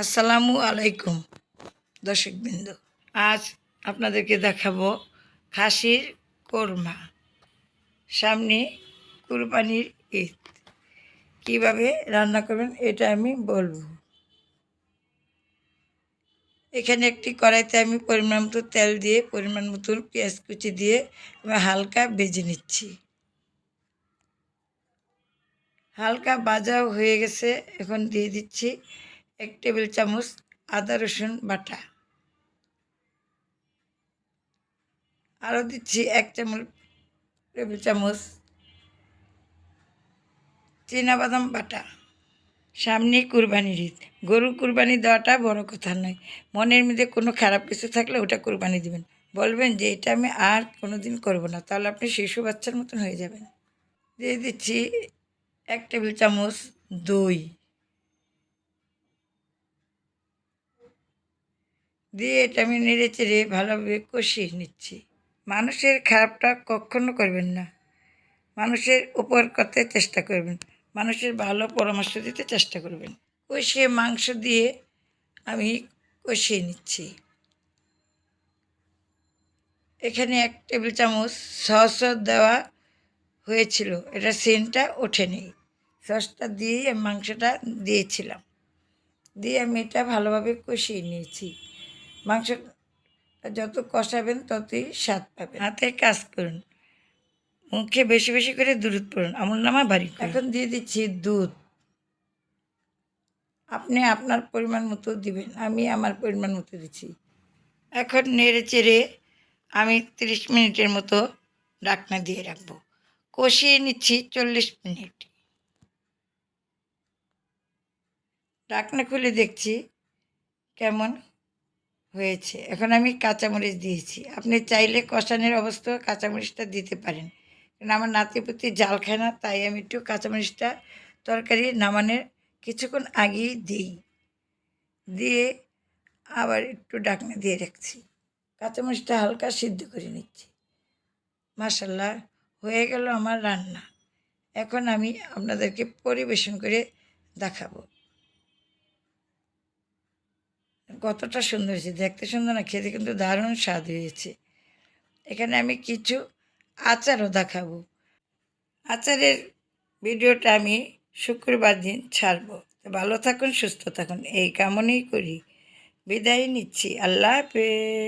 আসসালামু আলাইকুম, দর্শকবৃন্দ। আজ আপনাদেরকে দেখাবো খাসির কোরমা। সামনে কুরবানির ঈদ। কীভাবে রান্না করবেন এটা আমি বলব। এখানে একটি কড়াইতে আমি পরিমাণ মতো তেল দিয়ে, পরিমাণ মতো পেঁয়াজ কুচি দিয়ে হালকা ভেজে নিচ্ছি। হালকা বাজাও হয়ে গেছে, এখন দিয়ে দিচ্ছি এক টেবিল চামচ আদা রসুন বাটা। আরও দিচ্ছি এক চামচ, টেবিল চামচ বাদাম বাটা। সামনে কুরবানির ঈদ। গরু কুরবানি দেওয়াটা বড় কথা নয়। মনের মধ্যে কোনো খারাপ কিছু থাকলে ওটা কুরবানি দিবেন। বলবেন যে, এটা আমি আর কোনো দিন করব না। তাহলে আপনি শিশু বাচ্চার মতন হয়ে যাবেন। দিয়ে দিচ্ছি এক টেবিল চামচ দই। দিয়ে এটা আমি নেড়ে চেড়ে ভালোভাবে কষিয়ে নিচ্ছি। মানুষের খারাপটা কখনো করবেন না। মানুষের উপর করতে চেষ্টা করবেন। মানুষের ভালো পরামর্শ দিতে চেষ্টা করবেন। কষিয়ে মাংস দিয়ে আমি কষিয়ে নিচ্ছি। এখানে এক টেবিল চামচ সস দেওয়া হয়েছিল। এটা সেন্টটা ওঠেনি। সসটা দিয়ে আমি মাংসটা দিয়েছিলাম। দিয়ে আমি এটা ভালোভাবে কষিয়ে নিয়েছি। মাংস যত কষাবেন ততই স্বাদ পাবেন। হাতে কাজ করুন। মুখে বেশি বেশি করে দুধ পড়ুন। আমুল নামা বাড়ি এখন দিয়ে দিচ্ছি দুধ। আপনি আপনার পরিমাণ মতো দিবেন আমি আমার পরিমাণ মতো দিচ্ছি। এখন নেড়ে চেড়ে আমি তিরিশ মিনিটের মতো ডাকনা দিয়ে রাখব। কষিয়ে নিচ্ছি চল্লিশ মিনিট। ডাকনা খুলে দেখছি কেমন হয়েছে। এখন আমি কাঁচামরিচ দিয়েছি। আপনি চাইলে কষানের অবস্থা কাঁচামরিচটা দিতে পারেন। কারণ আমার নাতিপুতি জাল খায় না, তাই আমি একটু কাঁচামরিচটা তরকারি নামানোর কিছুক্ষণ আগেই দিই। দিয়ে আবার একটু ডাকনা দিয়ে রাখছি। কাঁচামরিচটা হালকা সিদ্ধ করে নিচ্ছি। মাসাল্লাহ হয়ে গেল আমার রান্না। এখন আমি আপনাদেরকে পরিবেশন করে দেখাবো। কতটা সুন্দর হয়েছে, দেখতে সুন্দর না, খেতে কিন্তু দারুণ স্বাদ হয়েছে। এখানে আমি কিছু আচারও দেখাবো। আচারের ভিডিওটা আমি শুক্রবার দিন ছাড়বো। ভালো থাকুন, সুস্থ থাকুন, এই কামনেই করি। বিদায় নিচ্ছি, আল্লাহ হাফেজ।